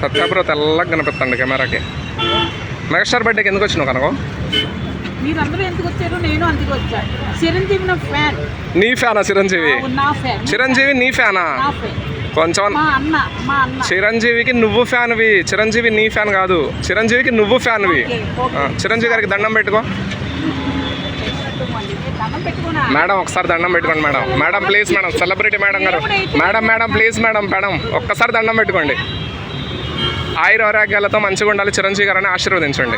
సత్యాపురం తెల్లగా కనిపిస్తుంది కెమెరాకి. మెగాస్టార్ బర్త్డేకి ఎందుకు వచ్చినావు కనుక? మీరందరూ ఎందుకు వచ్చారు? నేను అందుకు వచ్చాను చిరంజీవి నా ఫ్యాన్. నీ ఫ్యానా చిరంజీవి? నా ఫ్యాన్. చిరంజీవి నీ ఫ్యానా? కొంచెం చిరంజీవికి నువ్వు ఫ్యాన్వి. చిరంజీవి నీ ఫ్యాన్ కాదు. చిరంజీవికి నువ్వు ఫ్యాన్వి. చిరంజీవి గారికి దండం పెట్టుకో. మేడం ఒకసారి దండం పెట్టుకోండి madam. Madam please madam. Celebrity madam గారు. Madam madam please madam madam. ఒక్కసారి దండం పెట్టుకోండి. ఆయుర ఆరోగ్యాలతో మంచిగా ఉండాలి. చిరంజీవి గారిని ఆశీర్వదించండి.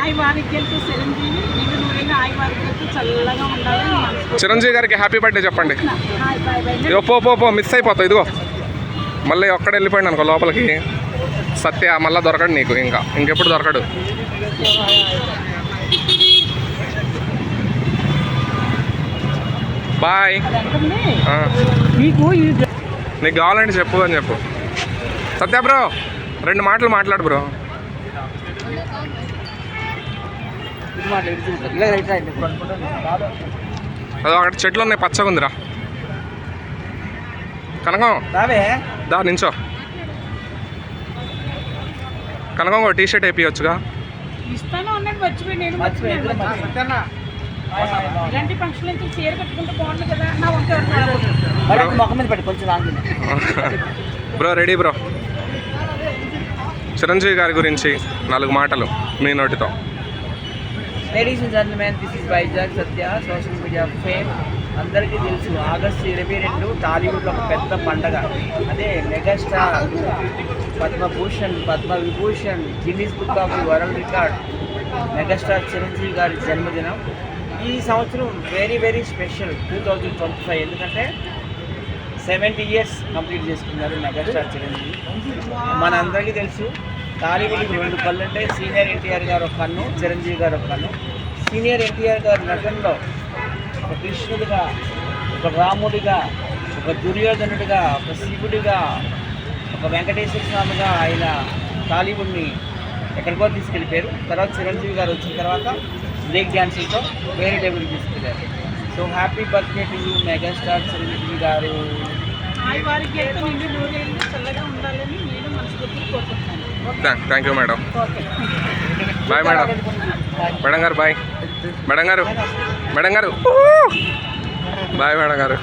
చిరంజీవి గారికి హ్యాపీ బర్త్డే చెప్పండి. పో పో పో మిస్ అయిపోతావు. ఇదిగో. మళ్ళీ ఒక్కడ వెళ్ళిపోయింది అనుకో లోపలికి. సత్య మళ్ళీ దొరకడు నీకు ఇంకా. ఇంకెప్పుడు దొరకడు. బాయ్. నీకు కావాలంటే చెప్పు అని చెప్పు. సత్య బ్రో. రెండు మాటలు మాట్లాడు బ్రో. అది అక్కడ చెట్లు ఉన్నాయి పచ్చగా ఉందిరా. కనకం దా నించో. కనకం ఒక టీ షర్ట్ ఇలాంటి చీర కట్టుకుంటే బాగుంది కదా నా బ్రో రెడీ బ్రో. చిరంజీవి గారి గురించి నాలుగు మాటలు మీ నోటితో. Ladies and gentlemen this is Vizag Satya social media fame అందరికీ తెలుసు ఆగస్టు ఇరవై రెండు టాలీవుడ్లో ఒక పెద్ద పండగ. అదే megastar Padma Bhushan Padma Vibhushan Guinness book of world record megastar Chiranjeevi గారి జన్మదినం. ఈ సంవత్సరం very very special two thousand twenty five ఎందుకంటే సెవెంటీ ఇయర్స్ కంప్లీట్ చేసుకున్నారు మెగాస్టార్ చిరంజీవి. మన అందరికీ తెలుసు టాలీవుడ్కి రెండు కళ్ళు ఉంటాయి సీనియర్ ఎన్టీఆర్ గారు ఒక కన్ను చిరంజీవి గారు ఒక కన్ను. సీనియర్ ఎన్టీఆర్ గారు నటనలో ఒక కృష్ణుడిగా ఒక రాముడిగా ఒక దుర్యోధనుడిగా ఒక శివుడిగా ఒక వెంకటేశ్వర స్వామిగా ఆయన టాలీవుడ్ని ఎక్కడికో తీసుకెళ్ళిపోయారు. తర్వాత చిరంజీవి గారు వచ్చిన తర్వాత బ్రేక్ డ్యాన్సులతో వేరే లెవెల్ తీసుకెళ్ళారు. So happy birthday to you megastar Chiranjeevi గారు. నిండు నూరేళ్ళు చల్లగా ఉండాలని నేను మనస్ఫూర్తిగా కోరుకుంటున్నాను. Thank you madam bye madam madam గారు బాయ్ మేడం గారు మేడం గారు బాయ్ మేడం గారు